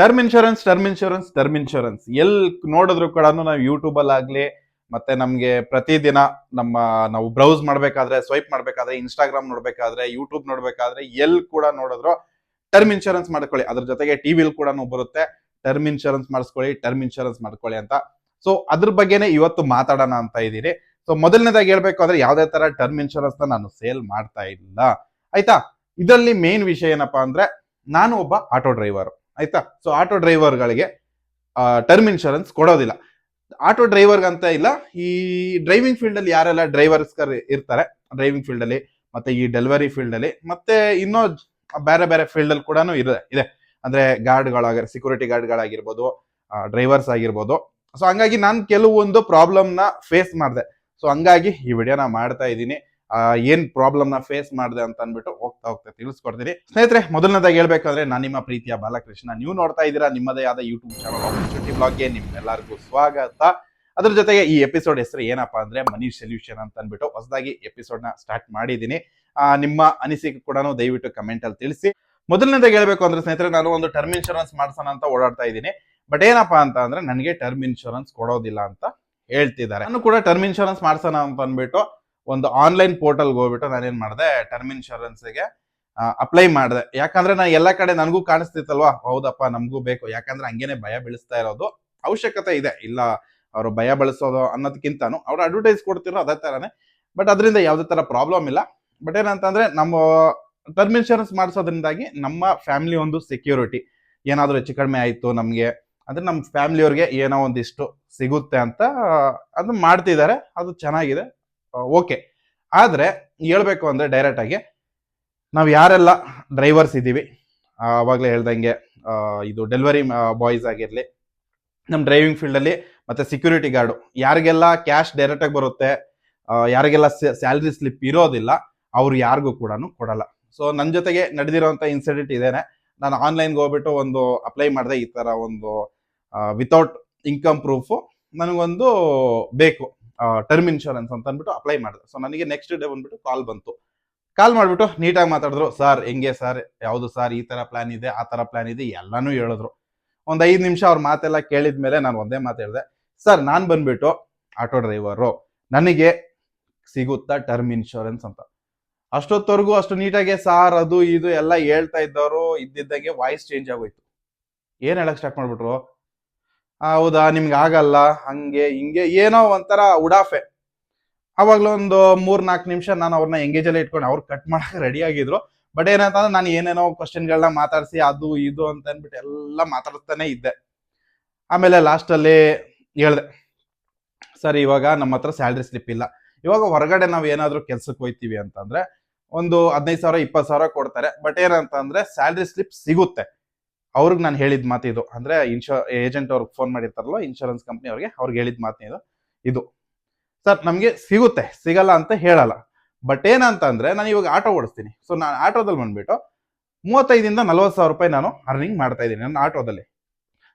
Term insurance term insurance term insurance. L ನೋಡಿದ್ರು ಕೂಡ ನಾವು ಯೂಟ್ಯೂಬ್ ಅಲ್ಲಿ ಆಗ್ಲಿ ಮತ್ತೆ ನಮ್ಗೆ ಪ್ರತಿದಿನ ನಮ್ಮ ನಾವು ಬ್ರೌಸ್ ಮಾಡಬೇಕಾದ್ರೆ ಸ್ವೈಪ್ ಮಾಡಬೇಕಾದ್ರೆ ಇನ್ಸ್ಟಾಗ್ರಾಮ್ ನೋಡಬೇಕಾದ್ರೆ ಯೂಟ್ಯೂಬ್ ನೋಡ್ಬೇಕಾದ್ರೆ, ಎಲ್ ಕೂಡ ನೋಡಿದ್ರು ಟರ್ಮ್ ಇನ್ಶೂರೆನ್ಸ್ ಮಾಡ್ಕೊಳ್ಳಿ. ಅದ್ರ ಜೊತೆಗೆ ಟಿವಿಲ್ ಕೂಡ ಬರುತ್ತೆ. ಟರ್ಮ್ ಇನ್ಶೂರೆನ್ಸ್ ಮಾಡಿಸ್ಕೊಳ್ಳಿ, ಟರ್ಮ್ ಇನ್ಶೂರೆನ್ಸ್ ಮಾಡ್ಕೊಳ್ಳಿ ಅಂತ. ಸೊ ಅದ್ರ ಬಗ್ಗೆನೇ ಇವತ್ತು ಮಾತಾಡೋಣ ಅಂತ ಇದ್ದೀರಿ. ಸೊ ಮೊದಲನೇದಾಗಿ ಹೇಳ್ಬೇಕು ಅಂದ್ರೆ ಯಾವುದೇ ತರ ಟರ್ಮ್ ಇನ್ಶೂರೆನ್ಸ್ ನಾನು ಸೇಲ್ ಮಾಡ್ತಾ ಇಲ್ಲ. ಆಯ್ತಾ? ಇದರಲ್ಲಿ ಮೇನ್ ವಿಷಯ ಏನಪ್ಪಾ ಅಂದ್ರೆ, ನಾನು ಒಬ್ಬ ಆಟೋ ಡ್ರೈವರ್ ಆಯ್ತಾ? ಸೊ ಆಟೋ ಡ್ರೈವರ್ಗಳಿಗೆ ಟರ್ಮ್ ಇನ್ಶೂರೆನ್ಸ್ ಕೊಡೋದಿಲ್ಲ. ಆಟೋ ಡ್ರೈವರ್ಗೆ ಅಂತ ಇಲ್ಲ. ಈ ಡ್ರೈವಿಂಗ್ ಫೀಲ್ಡ್ ಅಲ್ಲಿ ಯಾರೆಲ್ಲ ಡ್ರೈವರ್ಸ್ ಇರ್ತಾರೆ ಡ್ರೈವಿಂಗ್ ಫೀಲ್ಡ್ ಅಲ್ಲಿ, ಮತ್ತೆ ಈ ಡೆಲಿವರಿ ಫೀಲ್ಡ್ ಅಲ್ಲಿ, ಮತ್ತೆ ಇನ್ನೂ ಬೇರೆ ಬೇರೆ ಫೀಲ್ಡ್ ಅಲ್ಲಿ ಕೂಡ ಇದೆ ಇದೆ. ಅಂದ್ರೆ ಗಾರ್ಡ್ಗಳಾಗ ಸೆಕ್ಯೂರಿಟಿ ಗಾರ್ಡ್ಗಳಾಗಿರ್ಬೋದು ಡ್ರೈವರ್ಸ್ ಆಗಿರ್ಬೋದು. ಸೊ ಹಂಗಾಗಿ ನಾನು ಕೆಲವೊಂದು ಪ್ರಾಬ್ಲಮ್ನ ಫೇಸ್ ಮಾಡಿದೆ. ಸೊ ಹಂಗಾಗಿ ಈ ವಿಡಿಯೋನ ಮಾಡ್ತಾ ಇದ್ದೀನಿ. ಏನ್ ಪ್ರಾಬ್ಲಮ್ನ ಫೇಸ್ ಮಾಡಿದೆ ಅಂತ ಅಂದ್ಬಿಟ್ಟು ಹೋಗ್ತಾ ಹೋಗ್ತಾ ತಿಳಿಸ್ಕೊಡ್ತೀನಿ. ಸ್ನೇಹಿತರೆ, ಮೊದಲನೇದಾಗಿ ಹೇಳ್ಬೇಕಂದ್ರೆ ನಾನು ನಿಮ್ಮ ಪ್ರೀತಿಯ ಬಾಲಕೃಷ್ಣ. ನೀವು ನೋಡ್ತಾ ಇದ್ದೀರಾ ನಿಮ್ಮದೇ ಆದ ಯೂಟ್ಯೂಬ್ ಚಾನಲ್ ಆಪರ್ಚುನಿಟಿ ಬ್ಲಾಗ್ಗೆ ನಿಮ್ಮೆಲ್ಲರಿಗೂ ಸ್ವಾಗತ. ಅದ್ರ ಜೊತೆಗೆ ಈ ಎಪಿಸೋಡ್ ಹೆಸರು ಏನಪ್ಪಾ ಅಂದ್ರೆ ಮನಿ ಸೊಲ್ಯೂಷನ್ ಅಂತ ಅಂದ್ಬಿಟ್ಟು ಹೊಸದಾಗಿ ಎಪಿಸೋಡ್ನ ಸ್ಟಾರ್ಟ್ ಮಾಡಿದ್ದೀನಿ. ನಿಮ್ಮ ಅನಿಸಿಕೆ ಕೂಡ ದಯವಿಟ್ಟು ಕಮೆಂಟ್ ಅಲ್ಲಿ ತಿಳಿಸಿ. ಮೊದಲನೇದಾಗಿ ಹೇಳ್ಬೇಕು ಅಂದ್ರೆ ಸ್ನೇಹಿತರೆ, ನಾನು ಒಂದು ಟರ್ಮ್ ಇನ್ಶೂರೆನ್ಸ್ ಮಾಡ್ಸೋಣ ಅಂತ ಓಡಾಡ್ತಾ ಇದ್ದೀನಿ. ಬಟ್ ಏನಪ್ಪಾ ಅಂತ ಅಂದ್ರೆ, ನನಗೆ ಟರ್ಮ್ ಇನ್ಶೂರೆನ್ಸ್ ಕೊಡೋದಿಲ್ಲ ಅಂತ ಹೇಳ್ತಿದ್ದಾರೆ. ನಾನು ಕೂಡ ಟರ್ಮ್ ಇನ್ಶೂರೆನ್ಸ್ ಮಾಡ್ಸೋಣ ಅಂತ ಅಂದ್ಬಿಟ್ಟು ಒಂದು ಆನ್ಲೈನ್ ಪೋರ್ಟಲ್ಗೆ ಹೋಗ್ಬಿಟ್ಟು ನಾನೇನ್ ಮಾಡಿದೆ ಟರ್ಮ್ ಇನ್ಶೂರೆನ್ಸ್ಗೆ ಅಪ್ಲೈ ಮಾಡಿದೆ. ಯಾಕಂದ್ರೆ ನಾನು ಎಲ್ಲ ಕಡೆ ನನಗೂ ಕಾಣಿಸ್ತಿತ್ತಲ್ವಾ? ಹೌದಪ್ಪ, ನಮಗೂ ಬೇಕು. ಯಾಕಂದ್ರೆ ಹಂಗೇನೆ ಭಯ ಬೆಳೆಸ್ತಾ ಇರೋದು. ಅವಶ್ಯಕತೆ ಇದೆ. ಇಲ್ಲ, ಅವರು ಭಯ ಬಳಸೋದು ಅನ್ನೋದಕ್ಕಿಂತಾನು ಅವ್ರು ಅಡ್ವರ್ಟೈಸ್ ಕೊಡ್ತಿರೋ ಅದೇ ತರನೇ. ಬಟ್ ಅದರಿಂದ ಯಾವುದೇ ತರ ಪ್ರಾಬ್ಲಮ್ ಇಲ್ಲ. ಬಟ್ ಏನಂತಂದ್ರೆ ನಮ್ಮ ಟರ್ಮ್ ಇನ್ಶೂರೆನ್ಸ್ ಮಾಡಿಸೋದ್ರಿಂದಾಗಿ ನಮ್ಮ ಫ್ಯಾಮಿಲಿ ಒಂದು ಸೆಕ್ಯೂರಿಟಿ ಏನಾದರೂ ಹೆಚ್ಚು ಕಡಿಮೆ ಆಯಿತು ನಮಗೆ, ಅಂದ್ರೆ ನಮ್ಮ ಫ್ಯಾಮಿಲಿಯವ್ರಿಗೆ ಏನೋ ಒಂದಿಷ್ಟು ಸಿಗುತ್ತೆ ಅಂತ ಅದು ಮಾಡ್ತಿದ್ದಾರೆ. ಅದು ಚೆನ್ನಾಗಿದೆ. ಓಕೆ ಆದರೆ ಹೇಳಬೇಕು ಅಂದರೆ ಡೈರೆಕ್ಟಾಗಿ ನಾವು ಯಾರೆಲ್ಲ ಡ್ರೈವರ್ಸ್ ಇದ್ದೀವಿ ಆವಾಗಲೇ ಹೇಳ್ದಂಗೆ ಇದು ಡೆಲಿವರಿ ಬಾಯ್ಸ್ ಆಗಿರಲಿ ನಮ್ಮ ಡ್ರೈವಿಂಗ್ ಫೀಲ್ಡಲ್ಲಿ ಮತ್ತು ಸೆಕ್ಯೂರಿಟಿ ಗಾರ್ಡು ಯಾರಿಗೆಲ್ಲ ಕ್ಯಾಶ್ ಡೈರೆಕ್ಟಾಗಿ ಬರುತ್ತೆ ಯಾರಿಗೆಲ್ಲ ಸ್ಯಾಲ್ರಿ ಸ್ಲಿಪ್ ಇರೋದಿಲ್ಲ, ಅವ್ರು ಯಾರಿಗೂ ಕೂಡ ಕೊಡಲ್ಲ. ಸೊ ನನ್ನ ಜೊತೆಗೆ ನಡೆದಿರೋಂಥ ಇನ್ಸಿಡೆಂಟ್ ಇದೇನೆ. ನಾನು ಆನ್ಲೈನ್ಗೆ ಹೋಗ್ಬಿಟ್ಟು ಒಂದು ಅಪ್ಲೈ ಮಾಡಿದೆ ಈ ಥರ ಒಂದು ವಿತೌಟ್ ಇನ್ಕಮ್ ಪ್ರೂಫು ನನಗೊಂದು ಬೇಕು. ಟರ್ಮ್ ಇನ್ಶೂರೆನ್ಸ್ ಅಂತ ಅಂದ್ಬಿಟ್ಟು ಅಪ್ಲೈ ಮಾಡಿದೆ. ಸೊ ನನಗೆ ನೆಕ್ಸ್ಟ್ ಡೇ ಬಂದ್ಬಿಟ್ಟು ಕಾಲ್ ಬಂತು. ಕಾಲ್ ಮಾಡಿಬಿಟ್ಟು ನೀಟಾಗಿ ಮಾತಾಡಿದ್ರು ಸರ್ ಹೆಂಗೆ ಸರ್ ಯಾವುದು ಸರ್ ಈ ಥರ ಪ್ಲಾನ್ ಇದೆ, ಆ ಥರ ಪ್ಲಾನ್ ಇದೆ, ಎಲ್ಲನೂ ಹೇಳಿದ್ರು. ಒಂದು ಐದು ನಿಮಿಷ ಅವ್ರ ಮಾತೆಲ್ಲ ಕೇಳಿದ ಮೇಲೆ ನಾನು ಒಂದೇ ಮಾತು ಹೇಳಿದೆ ಸರ್ ನಾನು ಬಂದ್ಬಿಟ್ಟು ಆಟೋ ಡ್ರೈವರು ನನಗೆ ಸಿಗುತ್ತಾ ಟರ್ಮ್ ಇನ್ಶೂರೆನ್ಸ್ ಅಂತ? ಅಷ್ಟೊತ್ತವರೆಗೂ ಅಷ್ಟು ನೀಟಾಗಿ ಸಾರ್ ಅದು ಇದು ಎಲ್ಲ ಹೇಳ್ತಾ ಇದ್ದವರು, ಇದ್ದಿದ್ದಂಗೆ ವಾಯ್ಸ್ ಚೇಂಜ್ ಆಗೋಯ್ತು. ಏನು ಹೇಳಕ್ ಸ್ಟಾರ್ಟ್ ಮಾಡ್ಬಿಟ್ರು? ಹೌದಾ, ನಿಮ್ಗೆ ಆಗಲ್ಲ, ಹಂಗೆ, ಹಿಂಗೆ, ಏನೋ ಒಂಥರ ಉಡಾಫೆ. ಒಂದು ಮೂರ್ ನಾಲ್ಕು ನಿಮಿಷ ನಾನು ಅವ್ರನ್ನ ಅಲ್ಲಿ ಇಟ್ಕೊಂಡು. ಅವ್ರು ಕಟ್ ಮಾಡಕ್ಕೆ ರೆಡಿ ಆಗಿದ್ರು. ಬಟ್ ಏನಂತಂದ್ರೆ ನಾನು ಏನೇನೋ ಕ್ವಶನ್ಗಳನ್ನ ಮಾತಾಡಿಸಿ, ಅದು, ಇದು ಅಂತ ಅಂದ್ಬಿಟ್ಟು ಎಲ್ಲ ಮಾತಾಡ್ತಾನೆ ಇದ್ದೆ. ಆಮೇಲೆ ಲಾಸ್ಟಲ್ಲಿ ಹೇಳ್ದೆ, ಸರ್, ಇವಾಗ ನಮ್ಮ ಹತ್ರ ಸ್ಯಾಲ್ರಿ ಸ್ಲಿಪ್ ಇಲ್ಲ. ಇವಾಗ ಹೊರಗಡೆ ನಾವು ಏನಾದರೂ ಕೆಲ್ಸಕ್ಕೆ ಹೋಯ್ತೀವಿ ಅಂತಂದ್ರೆ, ಒಂದು ಹದಿನೈದು ಸಾವಿರ, ಇಪ್ಪತ್ತು ಸಾವಿರ ಕೊಡ್ತಾರೆ. ಬಟ್ ಏನಂತಂದ್ರೆ ಸ್ಯಾಲ್ರಿ ಸ್ಲಿಪ್ ಸಿಗುತ್ತೆ. ಅವ್ರಿಗೆ ನಾನು ಹೇಳಿದ ಮಾತಿದು ಅಂದ್ರೆ ಇನ್ಶೂ, ಏಜೆಂಟ್ ಅವ್ರಿಗೆ ಫೋನ್ ಮಾಡಿರ್ತಾರಲ್ಲ, ಇನ್ಶೂರೆನ್ಸ್ ಕಂಪ್ನಿ ಅವ್ರಿಗೆ ಅವ್ರಿಗೆ ಹೇಳಿದ ಮಾತು ಇದು. ಇದು. ಸರ್, ನಮಗೆ ಸಿಗುತ್ತೆ, ಸಿಗಲ್ಲ ಅಂತ ಹೇಳಲ್ಲ. ಬಟ್ ಏನಂತಂದ್ರೆ ನಾನು ಇವಾಗ ಆಟೋ ಓಡಿಸ್ತೀನಿ. ಸೊ, ನಾನು ಆಟೋದಲ್ಲಿ ಬಂದ್ಬಿಟ್ಟು ಮೂವತ್ತೈದಿಂದ ನಲ್ವತ್ತು ಸಾವಿರ ರೂಪಾಯಿ ನಾನು ಅರ್ನಿಂಗ್ ಮಾಡ್ತಾ ಇದ್ದೀನಿ ನನ್ನ ಆಟೋದಲ್ಲಿ.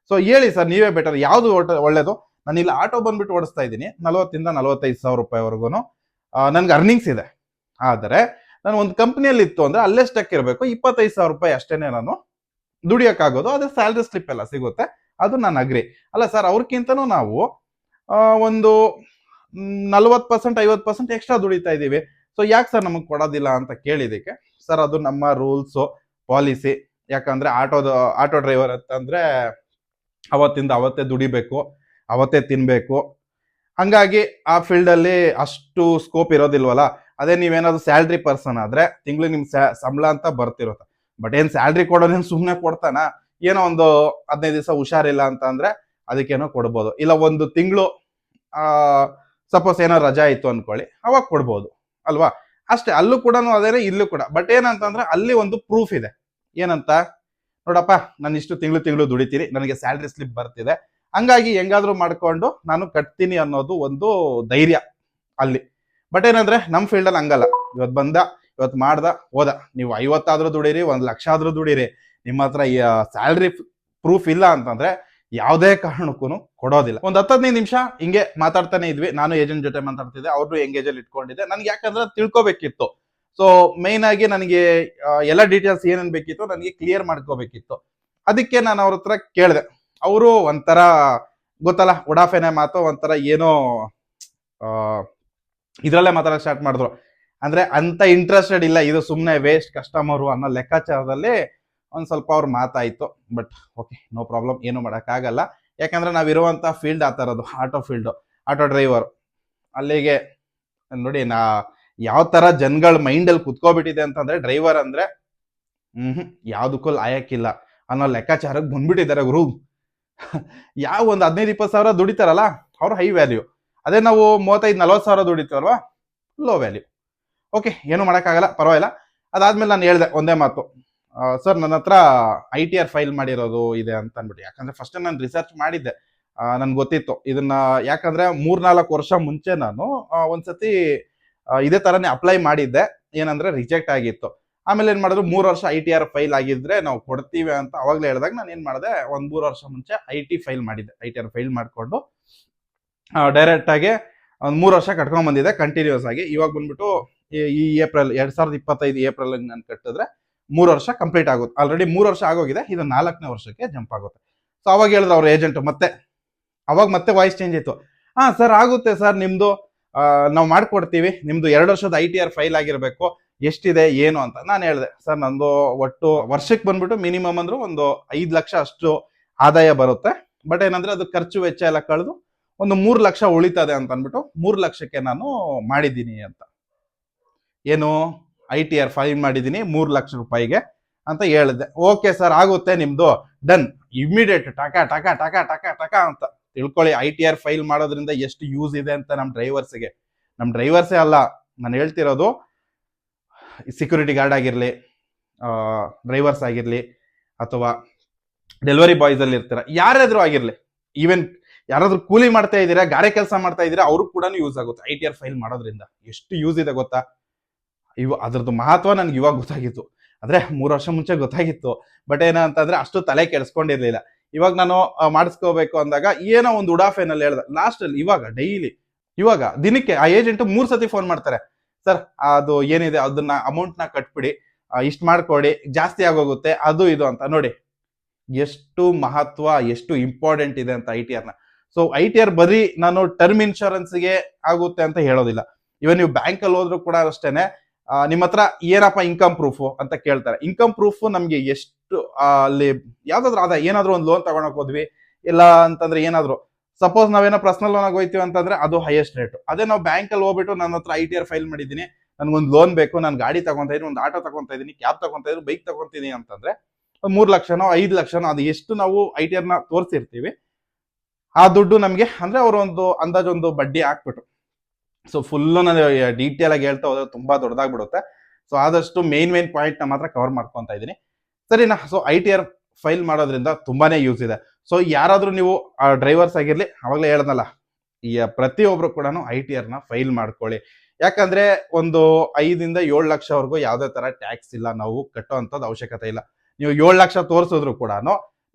ಸೊ, ಹೇಳಿ ಸರ್, ನೀವೇ ಬೆಟರ್ ಯಾವುದು ಒಳ್ಳೇದು? ನಾನು ಇಲ್ಲಿ ಆಟೋ ಬಂದ್ಬಿಟ್ಟು ಓಡಿಸ್ತಾ ಇದ್ದೀನಿ, ನಲವತ್ತಿಂದ ನಲವತ್ತೈದು ಸಾವಿರ ರೂಪಾಯಿವರೆಗೂ ನನ್ಗೆ ಅರ್ನಿಂಗ್ಸ್ ಇದೆ. ಆದರೆ, ನಾನು ಒಂದು ಕಂಪ್ನಿಯಲ್ಲಿ ಇತ್ತು ಅಂದ್ರೆ ಅಲ್ಲೇ ಸ್ಟಕ್ ಇರಬೇಕು, ಇಪ್ಪತ್ತೈದು ಸಾವಿರ ರೂಪಾಯಿ ಅಷ್ಟೇನೆ ನಾನು ದುಡಿಯೋಕ್ಕಾಗೋದು, ಅದೇ ಸ್ಯಾಲ್ರಿ ಸ್ಲಿಪ್ ಎಲ್ಲ ಸಿಗುತ್ತೆ, ಅದು ನಾನು ಅಗ್ರಿ ಅಲ್ಲ ಸರ್ ಅವ್ರಕ್ಕಿಂತನೂ ನಾವು ಒಂದು ನಲ್ವತ್ತು ಪರ್ಸೆಂಟ್ ಐವತ್ತು ಪರ್ಸೆಂಟ್ ಎಕ್ಸ್ಟ್ರಾ ದುಡಿತಾ ಇದ್ದೀವಿ. ಸೊ ಯಾಕೆ ಸರ್ ನಮಗೆ ಕೊಡೋದಿಲ್ಲ ಅಂತ ಕೇಳಿದಕ್ಕೆ ಸರ್ ಅದು ನಮ್ಮ ರೂಲ್ಸು ಪಾಲಿಸಿ ಯಾಕಂದ್ರೆ ಆಟೋದ ಆಟೋ ಡ್ರೈವರ್ ಅಂತಂದ್ರೆ ಅವತ್ತಿಂದ ಅವತ್ತೇ ದುಡಿಬೇಕು, ಅವತ್ತೇ ತಿನ್ಬೇಕು. ಹಂಗಾಗಿ ಆ ಫೀಲ್ಡ್ ಅಲ್ಲಿ ಅಷ್ಟು ಸ್ಕೋಪ್ ಇರೋದಿಲ್ವಲ್ಲ, ಅದೇ ನೀವೇನಾದ್ರು ಸ್ಯಾಲ್ರಿ ಪರ್ಸನ್ ಆದ್ರೆ ತಿಂಗಳು ನಿಮ್ಮ ಸಂಬಳ ಅಂತ ಬರ್ತಿರುತ್ತೆ. ಬಟ್ ಏನ್ ಸ್ಯಾಲ್ರಿ ಕೊಡೋದೇನು ಸುಮ್ಮನೆ ಕೊಡ್ತಾನ? ಏನೋ ಒಂದು ಹದಿನೈದು ದಿವಸ ಹುಷಾರಿಲ್ಲ ಅಂತ ಅಂದ್ರೆ ಅದಕ್ಕೇನೋ ಕೊಡ್ಬೋದು. ಇಲ್ಲ ಒಂದು ತಿಂಗಳು, ಆ ಸಪೋಸ್ ಏನೋ ರಜಾ ಇತ್ತು ಅನ್ಕೊಳ್ಳಿ, ಅವಾಗ ಕೊಡ್ಬೋದು, ಅಲ್ವಾ? ಅಷ್ಟೇ, ಅಲ್ಲೂ ಕೂಡ ಅದೇನೆ, ಇಲ್ಲೂ ಕೂಡ. ಬಟ್ ಏನಂತಂದ್ರೆ ಅಲ್ಲಿ ಒಂದು ಪ್ರೂಫ್ ಇದೆ. ಏನಂತ? ನೋಡಪ್ಪ, ನಾನು ಇಷ್ಟು ತಿಂಗಳು ತಿಂಗಳು ದುಡಿತೀನಿ, ನನಗೆ ಸ್ಯಾಲ್ರಿ ಸ್ಲಿಪ್ ಬರ್ತಿದೆ. ಹಂಗಾಗಿ ಹೆಂಗಾದ್ರೂ ಮಾಡ್ಕೊಂಡು ನಾನು ಕಟ್ತೀನಿ ಅನ್ನೋದು ಒಂದು ಧೈರ್ಯ ಅಲ್ಲಿ. ಬಟ್ ಏನಂದ್ರೆ ನಮ್ಮ ಫೀಲ್ಡಲ್ಲಿ ಹಂಗಲ್ಲ. ಇವತ್ತು ಬಂದ ಇವತ್ತು ಮಾಡ್ದ, ಹೋದ. ನೀವು ಐವತ್ತಾದ್ರೂ ದುಡೀರಿ, ಒಂದು ಲಕ್ಷ ಆದ್ರೂ ದುಡೀರಿ. ನಿಮ್ಮ ಹತ್ರ ಸ್ಯಾಲ್ರಿ ಪ್ರೂಫ್ ಇಲ್ಲ ಅಂತಂದ್ರೆ ಯಾವುದೇ ಕಾರಣಕ್ಕೂ ಕೊಡೋದಿಲ್ಲ. ಒಂದು ಹತ್ತು ಹದಿನೈದು ನಿಮಿಷ ಹಿಂಗೆ ಮಾತಾಡ್ತಾನೆ ಇದ್ವಿ. ನಾನು ಏಜೆಂಟ್ ಜೊತೆ ಮಾತಾಡ್ತಿದ್ದೆ. ಅವ್ರು ಎಂಗೇಜ್ ಅಲ್ಲಿ ಇಟ್ಕೊಂಡಿದ್ದೆ. ನನ್ಗೆ ಯಾಕಂದ್ರೆ ತಿಳ್ಕೊಬೇಕಿತ್ತು. ಸೊ ಮೇನ್ ಆಗಿ ನನಗೆ ಎಲ್ಲ ಡೀಟೇಲ್ಸ್ ಏನೇನು ಬೇಕಿತ್ತು ನನಗೆ ಕ್ಲಿಯರ್ ಮಾಡ್ಕೋಬೇಕಿತ್ತು. ಅದಕ್ಕೆ ನಾನು ಅವ್ರ ಹತ್ರ ಕೇಳಿದೆ. ಅವರು ಒಂಥರ, ಗೊತ್ತಲ್ಲ ಉಡಾಫೆನೆ ಮಾತು, ಒಂಥರ ಏನೋ ಇದ್ರಲ್ಲೇ ಮಾತಾಡಕ್ ಸ್ಟಾರ್ಟ್ ಮಾಡಿದ್ರು. ಅಂದ್ರೆ ಅಂತ ಇಂಟ್ರೆಸ್ಟೆಡ್ ಇಲ್ಲ, ಇದು ಸುಮ್ಮನೆ ವೇಸ್ಟ್ ಕಸ್ಟಮರು ಅನ್ನೋ ಲೆಕ್ಕಾಚಾರದಲ್ಲಿ ಒಂದು ಸ್ವಲ್ಪ ಅವ್ರ ಮಾತಾಯಿತು. ಬಟ್ ಓಕೆ ನೋ ಪ್ರಾಬ್ಲಮ್ ಏನು ಮಾಡೋಕ್ಕಾಗಲ್ಲ. ಯಾಕಂದ್ರೆ ಇರುವಂಥ ಫೀಲ್ಡ್ ಆ ಥರದ್ದು ಆಟೋ ಫೀಲ್ಡ್ ಆಟೋ ಡ್ರೈವರ್ ಅಲ್ಲಿಗೆ, ನೋಡಿ, ನಾ ಯಾವ ತರ ಜನಗಳ ಮೈಂಡಲ್ಲಿ ಕುತ್ಕೋಬಿಟ್ಟಿದೆ ಅಂತಂದ್ರೆ ಡ್ರೈವರ್ ಅಂದ್ರೆ ಹ್ಞೂ ಯಾವುದಕ್ಕೂ ಲಾಯಕ್ಕಿಲ್ಲ ಅನ್ನೋ ಲೆಕ್ಕಾಚಾರಕ್ಕೆ ಬಂದ್ಬಿಟ್ಟಿದ್ದಾರೆ ಗುರು. ಯಾವ ಒಂದು ಹದಿನೈದು ಇಪ್ಪತ್ತು ಸಾವಿರ ದುಡಿತಾರಲ್ಲ, ಅವ್ರು ಹೈ ವ್ಯಾಲ್ಯೂ ಅದೇ ನಾವು ಮೂವತ್ತೈದು ನಲ್ವತ್ತು ಸಾವಿರ ದುಡಿತಾರಲ್ವ ಲೋ ವ್ಯಾಲ್ಯೂ ಓಕೆ ಏನು ಮಾಡೋಕ್ಕಾಗಲ್ಲ, ಪರವಾಗಿಲ್ಲ. ಅದಾದ್ಮೇಲೆ ನಾನು ಹೇಳ್ದೆ ಒಂದೇ ಮಾತು. ಸರ್, ನನ್ನ ಹತ್ರ ಐ ಟಿ ಆರ್ ಫೈಲ್ ಮಾಡಿರೋದು ಇದೆ ಅಂತ ಅಂದ್ಬಿಟ್ಟು ಯಾಕಂದ್ರೆ ಫಸ್ಟ್ ನಾನು ರಿಸರ್ಚ್ ಮಾಡಿದ್ದೆ. ನನ್ಗೆ ಗೊತ್ತಿತ್ತು. ಇದನ್ನ ಯಾಕಂದ್ರೆ ಮೂರ್ನಾಲ್ಕು ವರ್ಷ ಮುಂಚೆ ನಾನು ಒಂದ್ಸತಿ ಇದೇ ಥರನೇ ಅಪ್ಲೈ ಮಾಡಿದ್ದೆ. ಏನಂದ್ರೆ ರಿಜೆಕ್ಟ್ ಆಗಿತ್ತು. ಆಮೇಲೆ ಏನು ಮಾಡಿದ್ರು, ಮೂರು ವರ್ಷ ಐ ಟಿ ಆರ್ ಫೈಲ್ ಆಗಿದ್ರೆ ನಾವು ಕೊಡ್ತೀವಿ ಅಂತ ಅವಾಗಲೇ ಹೇಳಿದಾಗ ನಾನು ಏನು ಮಾಡಿದೆ, ಒಂದು ಮೂರು ವರ್ಷ ಮುಂಚೆ ಐ ಟಿ ಫೈಲ್ ಮಾಡಿದ್ದೆ. ಐ ಟಿ ಆರ್ ಫೈಲ್ ಮಾಡಿಕೊಂಡು ಡೈರೆಕ್ಟ್ ಆಗಿ, ಒಂದ್ ಮೂರು ವರ್ಷ ಕಟ್ಕೊಂಡ್ ಬಂದಿದೆ ಕಂಟಿನ್ಯೂಸ್ ಆಗಿ. ಇವಾಗ ಬಂದ್ಬಿಟ್ಟು ಈ- ಏಪ್ರಿಲ್, ಎರಡ್ ಸಾವಿರದ ಇಪ್ಪತ್ತೈದು ಏಪ್ರಿಲ್ ನಾನು ಕಟ್ಟಿದ್ರೆ ಮೂರು ವರ್ಷ ಕಂಪ್ಲೀಟ್ ಆಗುತ್ತೆ. ಆಲ್ರೆಡಿ ಮೂರು ವರ್ಷ ಆಗೋಗಿದೆ, ಇದು ನಾಲ್ಕನೇ ವರ್ಷಕ್ಕೆ ಜಂಪ್ ಆಗುತ್ತೆ. ಸೊ ಅವಾಗ ಹೇಳಿದ್ರು ಅವ್ರ ಏಜೆಂಟ್ ಮತ್ತೆ, ಅವಾಗ ಮತ್ತೆ ವಾಯ್ಸ್ ಚೇಂಜ್ ಆಯ್ತು ಹಾ ಸರ್ ಆಗುತ್ತೆ ಸರ್ ನಿಮ್ದು ನಾವು ಮಾಡಿಕೊಡ್ತೀವಿ, ನಿಮ್ದು ಎರಡು ವರ್ಷದ ಐ ಟಿ ಆರ್ ಫೈಲ್ ಆಗಿರ್ಬೇಕು, ಎಷ್ಟಿದೆ, ಏನು ಅಂತ ನಾನು ಹೇಳಿದೆ. ಸರ್ ನಂದು ಒಟ್ಟು ವರ್ಷಕ್ಕೆ ಬಂದ್ಬಿಟ್ಟು ಮಿನಿಮಮ್ ಅಂದ್ರೆ ಒಂದು ಐದು ಲಕ್ಷ ಅಷ್ಟು ಆದಾಯ ಬರುತ್ತೆ. ಬಟ್ ಏನಂದ್ರೆ ಅದು ಖರ್ಚು ವೆಚ್ಚ ಎಲ್ಲ ಕಳೆದು ಒಂದು ಮೂರು ಲಕ್ಷ ಉಳಿತದೆ ಅಂತ ಅಂದ್ಬಿಟ್ಟು ಮೂರು ಲಕ್ಷಕ್ಕೆ ನಾನು ಮಾಡಿದ್ದೀನಿ ಅಂತ. ಏನು ಐ ಟಿ ಆರ್ ಫೈಲ್ ಮಾಡಿದ್ದೀನಿ, ಮೂರು ಲಕ್ಷ ರೂಪಾಯಿಗೆ ಅಂತ ಹೇಳಿದೆ. ಓಕೆ ಸರ್ ಆಗುತ್ತೆ ನಿಮ್ಮದು ಡನ್ ಇಮಿಡಿಯೇಟ್ ಟಕ ಟಕ ಟಕ ಟಕ ಟಕ ಅಂತ. ತಿಳ್ಕೊಳ್ಳಿ ಐ ಟಿ ಆರ್ ಫೈಲ್ ಮಾಡೋದ್ರಿಂದ ಎಷ್ಟು ಯೂಸ್ ಇದೆ ಅಂತ ನಮ್ಮ ಡ್ರೈವರ್ಸ್ಗೆ ನಮ್ಮ ಡ್ರೈವರ್ಸೇ ಅಲ್ಲ, ನಾನು ಹೇಳ್ತಿರೋದು ಸೆಕ್ಯೂರಿಟಿ ಗಾರ್ಡ್ ಆಗಿರಲಿ ಡ್ರೈವರ್ಸ್ ಆಗಿರಲಿ, ಅಥವಾ ಡೆಲಿವರಿ ಬಾಯ್ಸ್ ಅಲ್ಲಿ ಇರ್ತೀರ, ಯಾರಾದ್ರೂ ಆಗಿರಲಿ ಈವನ್ ಯಾರಾದ್ರೂ ಕೂಲಿ ಮಾಡ್ತಾ ಇದ್ದೀರಾ, ಗಾರೆ ಕೆಲಸ ಮಾಡ್ತಾ ಇದ್ದೀರಾ ಅವ್ರಿಗೆ ಕೂಡ ಯೂಸ್ ಆಗುತ್ತೆ ಐ ಟಿ ಆರ್ ಫೈಲ್ ಮಾಡೋದ್ರಿಂದ. ಎಷ್ಟು ಯೂಸ್ ಇದೆ ಗೊತ್ತಾ? ಇವ ಅದ್ರದ್ದು ಮಹತ್ವ ನನ್ಗೆ ಇವಾಗ ಗೊತ್ತಾಗಿತ್ತು. ಅಂದ್ರೆ ಮೂರು ವರ್ಷ ಮುಂಚೆ ಗೊತ್ತಾಗಿತ್ತು. ಬಟ್ ಏನಂತಂದರೆ ಅಷ್ಟು ತಲೆ ಕೆಡಿಸ್ಕೊಂಡಿರ್ಲಿಲ್ಲ. ಇವಾಗ ನಾನು ಮಾಡಿಸ್ಕೋಬೇಕು ಅಂದಾಗ ಏನೋ ಒಂದು ಉಡಾಫೆನಲ್ಲಿ ಹೇಳ್ದೆ. ಲಾಸ್ಟಲ್ಲಿ ಇವಾಗ ಡೈಲಿ ಇವಾಗ, ದಿನಕ್ಕೆ, ಆ ಏಜೆಂಟ್ ಮೂರು ಸತಿ ಫೋನ್ ಮಾಡ್ತಾರೆ. ಸರ್, ಅದು ಏನಿದೆ, ಅದನ್ನ ಅಮೌಂಟ್ನ ಕಟ್ಬಿಡಿ. ಇಷ್ಟು ಮಾಡ್ಕೊಡಿ. ಜಾಸ್ತಿ ಆಗೋಗುತ್ತೆ. ಅದು ಇದು ಅಂತ. ನೋಡಿ, ಎಷ್ಟು ಮಹತ್ವ, ಎಷ್ಟು ಇಂಪಾರ್ಟೆಂಟ್ ಇದೆ ಅಂತ ಐ ಟಿ ಆರ್ನ ಸೊ ಐ ಟಿ ಆರ್ ಬರೀ ನಾನು ಟರ್ಮ್ ಇನ್ಶೂರೆನ್ಸ್ಗೆ ಆಗುತ್ತೆ ಅಂತ ಹೇಳೋದಿಲ್ಲ. ಇವನ್ ನೀವು ಬ್ಯಾಂಕಲ್ಲಿ ಹೋದ್ರೂ ಕೂಡ ಅಷ್ಟೇನೆ. ನಿಮ್ಮ ಹತ್ರ ಏನಪ್ಪ ಇನ್ಕಮ್ ಪ್ರೂಫ್ ಅಂತ ಕೇಳ್ತಾರೆ. ಇನ್ಕಮ್ ಪ್ರೂಫ್ ನಮ್ಗೆ ಎಷ್ಟು ಅಲ್ಲಿ ಯಾವ್ದಾದ್ರು ಅದ ಏನಾದ್ರು ಒಂದು ಲೋನ್ ತಗೊಳಕ್ ಹೋದ್ವಿ, ಇಲ್ಲ ಅಂತಂದ್ರೆ ಏನಾದ್ರು. ಸಪೋಸ್ ನಾವೇನೋ ಪರ್ಸನಲ್ ಲೋನ್ ಆಗಿ ಹೋಯ್ತೀವಿ ಅಂತಂದ್ರೆ ಅದು ಹೈಯೆಸ್ಟ್ ರೇಟ್ ಅದೇ ನಾವು ಬ್ಯಾಂಕ್ ಅಲ್ಲಿ ಹೋಗ್ಬಿಟ್ಟು ನನ್ನ ಹತ್ರ ಐ ಟಿ ಆರ್ ಫೈಲ್ ಮಾಡಿದ್ದೀನಿ, ನನ್ಗೊಂದು ಲೋನ್ ಬೇಕು, ನಾನು ಗಾಡಿ ತಗೊಂತ ಇದೀನಿ ಒಂದು ಆಟೋ ತಗೊಂತ ಇದೀನಿ ಕ್ಯಾಬ್ ತಗೊಂತ ಇದ್ದೀನಿ ಬೈಕ್ ತಗೊಂತೀನಿ ಅಂತಂದ್ರೆ ಮೂರ್ ಲಕ್ಷನೋ, ಐದು ಲಕ್ಷನೋ, ಅದು ಎಷ್ಟು ನಾವು ಐ ಟಿ ಆರ್ನ ತೋರಿಸಿರ್ತೀವಿ, ಆ ದುಡ್ಡು ನಮಗೆ ಅಂದ್ರೆ ಅವರು ಒಂದು ಅಂದಾಜು ಒಂದು ಬಡ್ಡಿ ಹಾಕ್ಬಿಟ್ಟು. ಸೊ ಫುಲ್ ನಾನು ಡೀಟೇಲ್ ಆಗಿ ಹೇಳ್ತಾ ಹೋದ್ರೆ ತುಂಬಾ ದೊಡ್ಡದಾಗ್ಬಿಡುತ್ತೆ. ಸೊ ಆದಷ್ಟು ಮೇನ್ ಮೇನ್ ಪಾಯಿಂಟ್ನ ಮಾತ್ರ ಕವರ್ ಮಾಡ್ಕೊಂತ ಇದ್ದೀನಿ. ಸರಿನಾ? So I T R file ಮಾಡೋದ್ರಿಂದ ತುಂಬಾನೇ ಯೂಸ್ ಇದೆ. ಸೊ ಯಾರಾದ್ರೂ ನೀವು ಡ್ರೈವರ್ಸ್ ಆಗಿರ್ಲಿ, ಅವಾಗಲೇ ಹೇಳದಲ್ಲ ಈ ಪ್ರತಿಯೊಬ್ರು ಕೂಡ ಐ ಟಿ ಆರ್ನ ಫೈಲ್ ಮಾಡ್ಕೊಳ್ಳಿ. ಯಾಕಂದ್ರೆ ಒಂದು ಐದಿಂದ ಏಳು ಲಕ್ಷವರೆಗೂ ಯಾವುದೇ ತರ ಟ್ಯಾಕ್ಸ್ ಇಲ್ಲ, ನಾವು ಕಟ್ಟೋ ಅಂಥದ್ದು ಅವಶ್ಯಕತೆ ಇಲ್ಲ. ನೀವು ಏಳು ಲಕ್ಷ ತೋರಿಸಿದ್ರು ಕೂಡ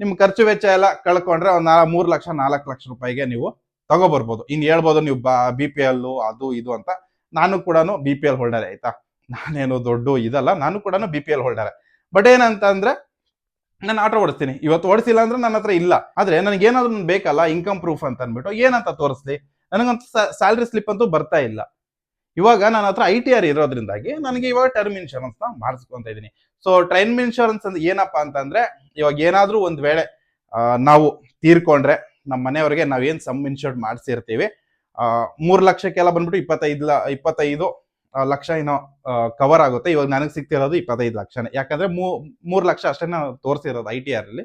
ನಿಮ್ಮ ಖರ್ಚು ವೆಚ್ಚ ಎಲ್ಲ ಕಳ್ಕೊಂಡ್ರೆ ಒಂದು ಮೂರ್ ಲಕ್ಷ, ನಾಲ್ಕು ಲಕ್ಷ ರೂಪಾಯಿಗೆ ನೀವು ತಗೋಬರ್ಬೋದು. ಇನ್ನು ಹೇಳ್ಬೋದು ನೀವು ಬಿ ಪಿ ಎಲ್ ಅದು ಇದು ಅಂತ. ನಾನು ಕೂಡ ಬಿ ಪಿ ಎಲ್ ಹೋಲ್ಡರ್ ಆಯ್ತಾ? ನಾನೇನು ದೊಡ್ಡ ಇದಲ್ಲ, ನಾನು ಕೂಡ B P L holder but ಏನಂತ ಅಂದ್ರೆ ನಾನು ಆಟೋ ಓಡಿಸ್ತೀನಿ. ಇವತ್ತು ಓಡಿಸಿಲ್ಲ ಅಂದ್ರೆ ನನ್ನ ಹತ್ರ ಇಲ್ಲ. ಆದ್ರೆ ನನಗೆ ಏನಾದ್ರು ಬೇಕಲ್ಲ ಇನ್ಕಮ್ ಪ್ರೂಫ್ ಅಂತ ಅಂದ್ಬಿಟ್ಟು ಏನಂತ ತೋರಿಸ್ಲಿ? ನನಗಂತ ಸ್ಯಾಲ್ರಿ ಸ್ಲಿಪ್ ಅಂತೂ ಬರ್ತಾ ಇಲ್ಲ. ಇವಾಗ ನನ್ನ ಹತ್ರ ಐ ಟಿ ಆರ್ ಇರೋದ್ರಿಂದಾಗಿ ನನಗೆ ಇವಾಗ ಟರ್ಮ್ ಇನ್ಶೂರೆನ್ಸ್ನ ಮಾಡಿಸ್ಕೊಂತ ಇದೀನಿ. ಸೊ ಟರ್ಮ್ ಇನ್ಶೂರೆನ್ಸ್ ಅಂದ್ರೆ ಏನಪ್ಪಾ ಅಂತಂದ್ರೆ, ಇವಾಗ ಏನಾದ್ರೂ ಒಂದ್ ವೇಳೆ ನಾವು ತೀರ್ಕೊಂಡ್ರೆ ನಮ್ಮ ಮನೆಯವ್ರಿಗೆ ನಾವೇನು ಸಮ್ ಇನ್ಶೂರ್ಡ್ ಮಾಡಿಸಿರ್ತೀವಿ ಮೂರು ಲಕ್ಷಕ್ಕೆಲ್ಲ ಬಂದ್ಬಿಟ್ಟು ಇಪ್ಪತ್ತೈದು ಲ- ಇಪ್ಪತ್ತೈದು ಲಕ್ಷ ಏನೋ ಕವರ್ ಆಗುತ್ತೆ. ಇವಾಗ ನನಗೆ ಸಿಗ್ತಿರೋದು ಇಪ್ಪತ್ತೈದು ಲಕ್ಷನೇ. ಯಾಕಂದ್ರೆ ಮೂರ್ ಲಕ್ಷ ಅಷ್ಟೇ ತೋರಿಸಿರೋದು ಐ ಟಿ ಆರಲ್ಲಿ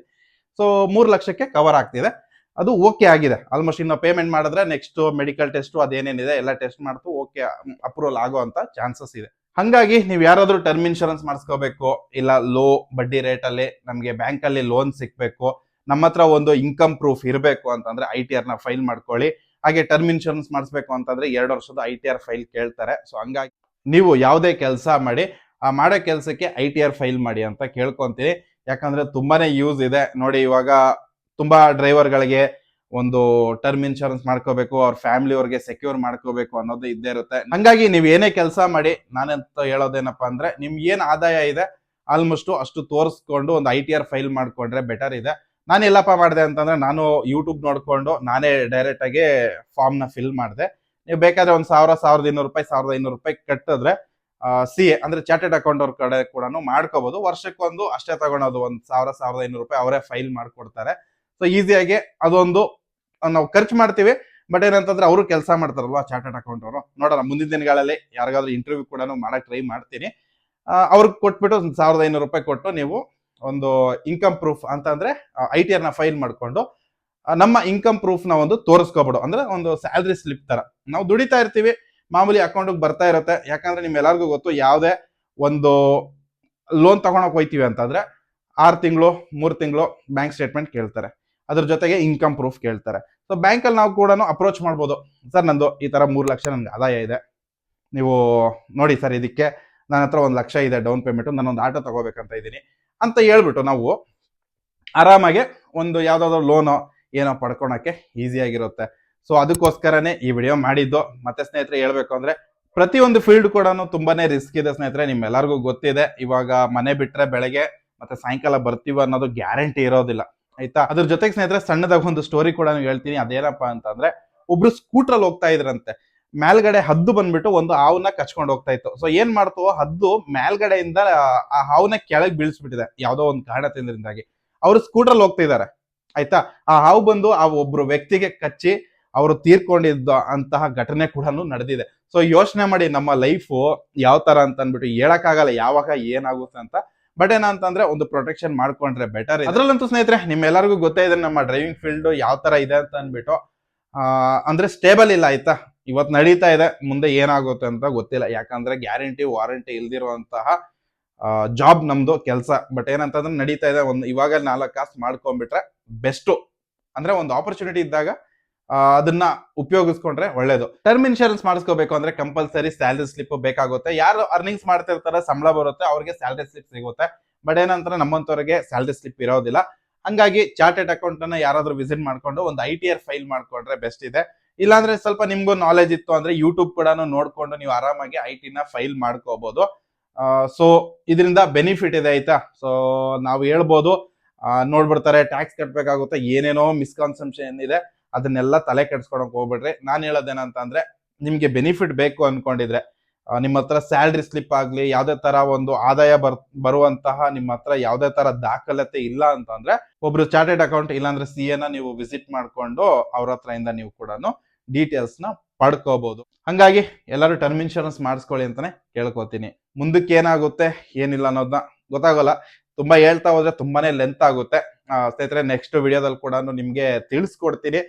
ಸೊ ಮೂರು ಲಕ್ಷಕ್ಕೆ ಕವರ್ ಆಗ್ತಿದೆ. ಅದು ಓಕೆ ಆಗಿದೆ. ಆಲ್ಮೋಸ್ಟ್ ಇನ್ನು ಪೇಮೆಂಟ್ ಮಾಡಿದ್ರೆ ನೆಕ್ಸ್ಟ್ ಮೆಡಿಕಲ್ ಟೆಸ್ಟ್ ಅದೇನೇನಿದೆ ಎಲ್ಲ ಟೆಸ್ಟ್ ಮಾಡ್ತು ಓಕೆ ಅಪ್ರೂವಲ್ ಆಗೋ ಅಂತ ಚಾನ್ಸಸ್ ಇದೆ. ಹಂಗಾಗಿ ನೀವು ಯಾರಾದರೂ ಟರ್ಮ್ ಇನ್ಶೂರೆನ್ಸ್ ಮಾಡಿಸ್ಕೋಬೇಕು, ಇಲ್ಲ ಲೋ ಬಡ್ಡಿ ರೇಟ್ ಅಲ್ಲಿ ನಮಗೆ ಬ್ಯಾಂಕ್ ಅಲ್ಲಿ ಲೋನ್ ಸಿಕ್ಬೇಕು ನಮ್ಮ ಹತ್ರ ಒಂದು ಇನ್ಕಮ್ ಪ್ರೂಫ್ ಇರಬೇಕು ಅಂತಂದ್ರೆ ಐ ಟಿ ಆರ್ನ ಫೈಲ್ ಮಾಡ್ಕೊಳ್ಳಿ. ಹಾಗೆ ಟರ್ಮ್ ಇನ್ಶೂರೆನ್ಸ್ ಮಾಡಿಸ್ಬೇಕು ಅಂತಂದ್ರೆ ಎರಡು ವರ್ಷದ ಐ ಟಿ ಆರ್ ಫೈಲ್ ಕೇಳ್ತಾರೆ. ಸೊ ಹಂಗಾಗಿ ನೀವು ಯಾವುದೇ ಕೆಲಸ ಮಾಡಿ, ಆ ಮಾಡೋ ಕೆಲಸಕ್ಕೆ ಐ ಟಿ ಆರ್ ಫೈಲ್ ಮಾಡಿ ಅಂತ ಕೇಳ್ಕೊಂತೀನಿ ಯಾಕಂದ್ರೆ ತುಂಬಾನೇ ಯೂಸ್ ಇದೆ. ನೋಡಿ, ಇವಾಗ ತುಂಬಾ ಡ್ರೈವರ್ಗಳಿಗೆ ಒಂದು ಟರ್ಮ್ ಇನ್ಶೂರೆನ್ಸ್ ಮಾಡ್ಕೋಬೇಕು, ಅವ್ರ ಫ್ಯಾಮಿಲಿ ಅವ್ರಿಗೆ ಸೆಕ್ಯೂರ್ ಮಾಡ್ಕೋಬೇಕು ಅನ್ನೋದು ಇದ್ದೇ ಇರುತ್ತೆ. ಹಂಗಾಗಿ ನೀವು ಏನೇ ಕೆಲಸ ಮಾಡಿ, ನಾನಂತ ಹೇಳೋದೇನಪ್ಪ ಅಂದ್ರೆ ನಿಮ್ಗೆ ಏನು ಆದಾಯ ಇದೆ ಆಲ್ಮೋಸ್ಟ್ ಅಷ್ಟು ತೋರಿಸ್ಕೊಂಡು ಒಂದು ಐ ಟಿ ಆರ್ ಫೈಲ್ ಮಾಡ್ಕೊಂಡ್ರೆ ಬೆಟರ್ ಇದೆ. ನಾನು ಎಲ್ಲಪ್ಪ ಮಾಡಿದೆ ಅಂತಂದ್ರೆ ನಾನು ಯೂಟ್ಯೂಬ್ ನೋಡ್ಕೊಂಡು ನಾನೇ ಡೈರೆಕ್ಟ್ ಆಗಿ ಫಾರ್ಮ್ನ ಫಿಲ್ ಮಾಡಿದೆ. ನೀವು ಬೇಕಾದ್ರೆ ಒಂದು ಸಾವಿರ, ಸಾವಿರದ ಇನ್ನೂರು ರೂಪಾಯಿ, ಸಾವಿರದ ಐನೂರು ರೂಪಾಯಿ ಕಟ್ಟಿದ್ರೆ ಸಿ ಎ ಅಂದ್ರೆ ಚಾರ್ಟೆಡ್ ಅಕೌಂಟ್ ಅವ್ರ ಕಡೆ ಕೂಡ ಮಾಡ್ಕೋಬಹುದು ವರ್ಷಕ್ಕೊಂದು ಅಷ್ಟೇ ತಗೊಳೋದು, ಒಂದು ಸಾವಿರ, ಸಾವಿರದ ಐನೂರು ರೂಪಾಯಿ ಅವರೇ ಫೈಲ್ ಮಾಡಿಕೊಡ್ತಾರೆ. ಸೊ ಈಸಿಯಾಗಿ ಅದೊಂದು, ನಾವು ಖರ್ಚು ಮಾಡ್ತೀವಿ. ಬಟ್ ಏನಂತಂದ್ರೆ ಅವರು ಕೆಲಸ ಮಾಡ್ತಾರಲ್ವ ಚಾರ್ಟೆಡ್ ಅಕೌಂಟ್ ಅವರು? ನೋಡೋಣ, ಮುಂದಿನ ದಿನಗಳಲ್ಲಿ ಯಾರಿಗಾದ್ರೂ ಇಂಟರ್ವ್ಯೂ ಕೂಡ ಮಾಡಕ್ ಟ್ರೈ ಮಾಡ್ತೀನಿ. ಅವ್ರಿಗೆ ಕೊಟ್ಬಿಟ್ಟು ಒಂದು ಸಾವಿರದ ಐನೂರು ರೂಪಾಯಿ ಕೊಟ್ಟು ನೀವು ಒಂದು ಇನ್ಕಮ್ ಪ್ರೂಫ್ ಅಂತ ಅಂದ್ರೆ ಐ ಟಿ ಆರ್ನ ಫೈಲ್ ಮಾಡ್ಕೊಂಡು ನಮ್ಮ ಇನ್ಕಮ್ ಪ್ರೂಫ್ನ ಒಂದು ತೋರಿಸ್ಕೋಬೋದು ಅಂದ್ರೆ ಒಂದು ಸ್ಯಾಲ್ರಿ ಸ್ಲಿಪ್ ತರ. ನಾವು ದುಡಿತಾ ಇರ್ತೀವಿ, ಮಾಮೂಲಿ ಅಕೌಂಟ್ ಬರ್ತಾ ಇರುತ್ತೆ. ಯಾಕಂದ್ರೆ ನಿಮ್ ಎಲ್ಲರಿಗೂ ಗೊತ್ತು, ಯಾವುದೇ ಒಂದು ಲೋನ್ ತಗೊಳಕ್ ಹೋಯ್ತೀವಿ ಅಂತಂದ್ರೆ, ಆರು ತಿಂಗಳು, ಮೂರು ತಿಂಗಳು ಬ್ಯಾಂಕ್ ಸ್ಟೇಟ್ಮೆಂಟ್ ಕೇಳ್ತಾರೆ. ಅದ್ರ ಜೊತೆಗೆ ಇನ್ಕಮ್ ಪ್ರೂಫ್ ಕೇಳ್ತಾರೆ. ಸೊ ಬ್ಯಾಂಕಲ್ಲಿ ನಾವು ಕೂಡ ಅಪ್ರೋಚ್ ಮಾಡ್ಬೋದು. ಸರ್, ನಂದು ಈ ತರ ಮೂರು ಲಕ್ಷ ನನ್ಗೆ ಆದಾಯ ಇದೆ. ನೀವು ನೋಡಿ ಸರ್, ಇದಕ್ಕೆ ನನ್ನ ಹತ್ರ ಒಂದು ಲಕ್ಷ ಇದೆ ಡೌನ್ ಪೇಮೆಂಟ್ ನಾನೊಂದು ಆಟೋ ತಗೋಬೇಕಂತ ಇದ್ದೀನಿ. ಅಂತ ಹೇಳ್ಬಿಟ್ಟು ನಾವು ಆರಾಮಾಗೆ ಒಂದು ಯಾವ್ದಾದ್ರು ಲೋನೋ ಏನೋ ಪಡ್ಕೊಳಕ್ಕೆ ಈಸಿ ಆಗಿರುತ್ತೆ. ಸೊ ಅದಕ್ಕೋಸ್ಕರನೇ ಈ ವಿಡಿಯೋ ಮಾಡಿದ್ದು. ಮತ್ತೆ ಸ್ನೇಹಿತರೆ, ಹೇಳ್ಬೇಕು ಅಂದ್ರೆ ಪ್ರತಿಯೊಂದು ಫೀಲ್ಡ್ ಕೂಡ ತುಂಬಾನೇ ರಿಸ್ಕ್ ಇದೆ ಸ್ನೇಹಿತರೆ, ನಿಮ್ಮೆಲ್ಲರಿಗೂ ಗೊತ್ತಿದೆ. ಇವಾಗ ಮನೆ ಬಿಟ್ರೆ ಬೆಳಗ್ಗೆ ಮತ್ತೆ ಸಾಯಂಕಾಲ ಬರ್ತೀವಿ ಅನ್ನೋದು ಗ್ಯಾರಂಟಿ ಇರೋದಿಲ್ಲ. ಆಯ್ತಾ? ಅದ್ರ ಜೊತೆಗೆ ಸ್ನೇಹಿತರೆ, ಸಣ್ಣದಾಗ ಒಂದು ಸ್ಟೋರಿ ಕೂಡ ಹೇಳ್ತೀನಿ. ಅದೇನಪ್ಪ ಅಂತಂದ್ರೆ, ಒಬ್ರು ಸ್ಕೂಟ್ರಲ್ಲಿ ಹೋಗ್ತಾ ಇದ್ರಂತೆ. ಮೇಲ್ಗಡೆ ಹದ್ದು ಬಂದ್ಬಿಟ್ಟು ಒಂದು ಹಾವನ್ನ ಕಚ್ಕೊಂಡು ಹೋಗ್ತಾ ಇತ್ತು. ಸೊ ಏನ್ ಮಾಡ್ತು? ಹದ್ದು ಮೇಲ್ಗಡೆಯಿಂದ ಆ ಹಾವನ್ನ ಕೆಳಗೆ ಬೀಳ್ಸ್ಬಿಟ್ಟಿದೆ. ಯಾವ್ದೋ ಒಂದು ಕಾರಣದಿಂದಾಗಿ. ಅವರು ಸ್ಕೂಟ್ರಲ್ಲಿ ಹೋಗ್ತಿದ್ದಾರೆ. ಆಯ್ತಾ? ಆ ಹಾವು ಬಂದು ಆ ಒಬ್ರು ವ್ಯಕ್ತಿಗೆ ಕಚ್ಚಿ ಅವರು ತೀರ್ಕೊಂಡಿದ್ದ ಅಂತಹ ಘಟನೆ ಕೂಡ ನಡೆದಿದೆ. ಸೊ ಯೋಚನೆ ಮಾಡಿ ನಮ್ಮ ಲೈಫು ಯಾವ ತರ ಅಂತ ಅನ್ಬಿಟ್ಟು ಹೇಳಕ್ಕಾಗಲ್ಲ ಯಾವಾಗ ಏನಾಗುತ್ತೆ ಅಂತ. ಬಟ್ ಏನಂತಂದ್ರೆ ಒಂದು ಪ್ರೊಟೆಕ್ಷನ್ ಮಾಡ್ಕೊಂಡ್ರೆ ಬೆಟರ್ ಅದ್ರಲ್ಲಂತೂ ಸ್ನೇಹಿತರೆ ನಿಮ್ಮೆಲ್ಲರಿಗೂ ಗೊತ್ತೇ ಇದೆ ನಮ್ಮ ಡ್ರೈವಿಂಗ್ ಫೀಲ್ಡ್ ಯಾವ ತರ ಇದೆ ಅಂತ ಅನ್ಬಿಟ್ಟು ಆ, ಅಂದ್ರೆ ಸ್ಟೇಬಲ್ ಇಲ್ಲ ಆಯ್ತಾ? ಇವತ್ತು ನಡೀತಾ ಇದೆ, ಮುಂದೆ ಏನಾಗುತ್ತೆ ಅಂತ ಗೊತ್ತಿಲ್ಲ. ಯಾಕಂದ್ರೆ ಗ್ಯಾರಂಟಿ, ವಾರಂಟಿ ಇಲ್ದಿರುವಂತಹ ಜಾಬ್ ನಮ್ದು ಕೆಲಸ. ಬಟ್ ಏನಂತಂದ್ರೆ ನಡೀತಾ ಇದೆ, ಒಂದು ಇವಾಗ ನಾಲ್ಕು ಕಾಸು ಮಾಡ್ಕೊಂಡ್ಬಿಟ್ರೆ ಬೆಸ್ಟ್. ಅಂದ್ರೆ ಒಂದು ಆಪರ್ಚುನಿಟಿ ಇದ್ದಾಗ ಅದನ್ನ ಉಪಯೋಗಿಸ್ಕೊಂಡ್ರೆ ಒಳ್ಳೇದು. ಟರ್ಮ್ ಇನ್ಶೂರೆನ್ಸ್ ಮಾಡಿಸ್ಕೋಬೇಕು ಅಂದ್ರೆ ಕಂಪಲ್ಸರಿ ಸ್ಯಾಲ್ರಿ ಸ್ಲಿಪ್ ಬೇಕಾಗುತ್ತೆ. ಯಾರು ಅರ್ನಿಂಗ್ಸ್ ಮಾಡ್ತಿರ್ತಾರೆ ಸಂಬಳ ಬರುತ್ತೆ, ಅವ್ರಿಗೆ ಸ್ಯಾಲ್ರಿ ಸ್ಲಿಪ್ ಸಿಗುತ್ತೆ. ಬಟ್ ಏನಂತಾರೆ ನಮ್ಮಂತವ್ರಿಗೆ ಸ್ಯಾಲ್ರಿ ಸ್ಲಿಪ್ ಇರೋದಿಲ್ಲ. ಹಂಗಾಗಿ ಚಾರ್ಟೆಡ್ ಅಕೌಂಟ್ ಅನ್ನ ಯಾರಾದ್ರೂ ವಿಸಿಟ್ ಮಾಡ್ಕೊಂಡು, ಒಂದು ಐ ಟಿ ಆರ್ ಫೈಲ್ ಮಾಡ್ಕೊಂಡ್ರೆ ಬೆಸ್ಟ್ ಇದೆ. ಇಲ್ಲಾಂದ್ರೆ ಸ್ವಲ್ಪ ನಿಮ್ಗೂ ನಾಲೆಜ್ ಇತ್ತು ಅಂದ್ರೆ ಯೂಟ್ಯೂಬ್ ಕೂಡ ನೋಡ್ಕೊಂಡು ನೀವು ಆರಾಮಾಗಿ ಐ ಟಿನ ಫೈಲ್ ಮಾಡ್ಕೋಬಹುದು ಸೊ ಇದರಿಂದ ಬೆನಿಫಿಟ್ ಇದೆ ಆಯ್ತಾ? ಸೊ ನಾವು ಹೇಳ್ಬೋದು ನೋಡ್ಬಿಡ್ತಾರೆ ಟ್ಯಾಕ್ಸ್ ಕಟ್ಬೇಕಾಗುತ್ತೆ, ಏನೇನೋ ಮಿಸ್ಕನ್ಸಂಪ್ಷನ್ ಇದೆ, ಅದನ್ನೆಲ್ಲ ತಲೆ ಕೆಡ್ಸ್ಕೊಳಕ್ ಹೋಗ್ಬಿಡ್ರಿ. ನಾನು ಹೇಳೋದೇನಂತ ಅಂದ್ರೆ ನಿಮ್ಗೆ ಬೆನಿಫಿಟ್ ಬೇಕು ಅನ್ಕೊಂಡಿದ್ರೆ ನಿಮ್ಮ ಹತ್ರ ಸ್ಯಾಲ್ರಿ ಸ್ಲಿಪ್ ಆಗಲಿ, ಯಾವುದೇ ತರ ಒಂದು ಆದಾಯ ಬರ್, ಬರುವಂತಹ ನಿಮ್ಮ ಹತ್ರ ಯಾವುದೇ ತರ ದಾಖಲತೆ ಇಲ್ಲ ಅಂತಂದ್ರೆ ಒಬ್ರು ಚಾರ್ಟೆಡ್ ಅಕೌಂಟ್ ಇಲ್ಲಾಂದ್ರೆ ಸಿ ಎನ ನೀವು ವಿಸಿಟ್ ಮಾಡ್ಕೊಂಡು ಅವ್ರ ಹತ್ರ ಇಂದ ನೀವು ಕೂಡ ಡೀಟೇಲ್ಸ್ನ ಪಡ್ಕೋಬಹುದು ಹಂಗಾಗಿ ಎಲ್ಲರೂ ಟರ್ಮ್ ಇನ್ಶೂರೆನ್ಸ್ ಮಾಡಿಸ್ಕೊಳ್ಳಿ ಅಂತಾನೆ ಕೇಳ್ಕೊತೀನಿ. ಮುಂದಕ್ಕೆ ಏನಾಗುತ್ತೆ, ಏನಿಲ್ಲ ಅನ್ನೋದನ್ನ ಗೊತ್ತಾಗೋಲ್ಲ. ತುಂಬಾ ಹೇಳ್ತಾ ಹೋದ್ರೆ ತುಂಬಾನೇ ಲೆಂತ್ ಆಗುತ್ತೆ. ಸ್ನೇಹಿತರೆ ನೆಕ್ಸ್ಟ್ ವಿಡಿಯೋದಲ್ಲಿ ಕೂಡ ನಿಮ್ಗೆ ತಿಳಿಸ್ಕೊಡ್ತೀನಿ.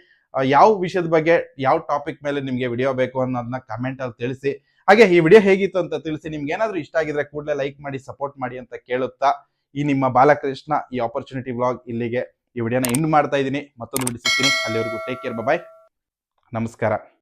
ಯಾವ ವಿಷಯದ ಬಗ್ಗೆ, ಯಾವ ಟಾಪಿಕ್ ಮೇಲೆ ನಿಮ್ಗೆ ವಿಡಿಯೋ ಬೇಕು ಅನ್ನೋದನ್ನ ಕಮೆಂಟ್ ಅಲ್ಲಿ ತಿಳಿಸಿ. ಹಾಗೆ ಈ ವಿಡಿಯೋ ಹೇಗಿತ್ತು ಅಂತ ತಿಳಿಸಿ, ನಿಮ್ಗೆ ಏನಾದ್ರೂ ಇಷ್ಟ ಆಗಿದ್ರೆ ಕೂಡಲೇ ಲೈಕ್ ಮಾಡಿ ಸಪೋರ್ಟ್ ಮಾಡಿ ಅಂತ ಕೇಳುತ್ತಾ, ಈ ನಿಮ್ಮ ಬಾಲಕೃಷ್ಣ ಈ ಆಪರ್ಚುನಿಟಿ ಬ್ಲಾಗ್ ಇಲ್ಲಿಗೆ ಈ ವಿಡಿಯೋನ ಎಂಡ್ ಮಾಡ್ತಾ ಇದ್ದೀನಿ. ಮತ್ತೊಂದು ವಿಡಿಯೋ ಸಿಗ್ತೀನಿ. ಅಲ್ಲಿವರೆಗೂ ಟೇಕ್ ಕೇರ್ ಬಾಯ್ ನಮಸ್ಕಾರ.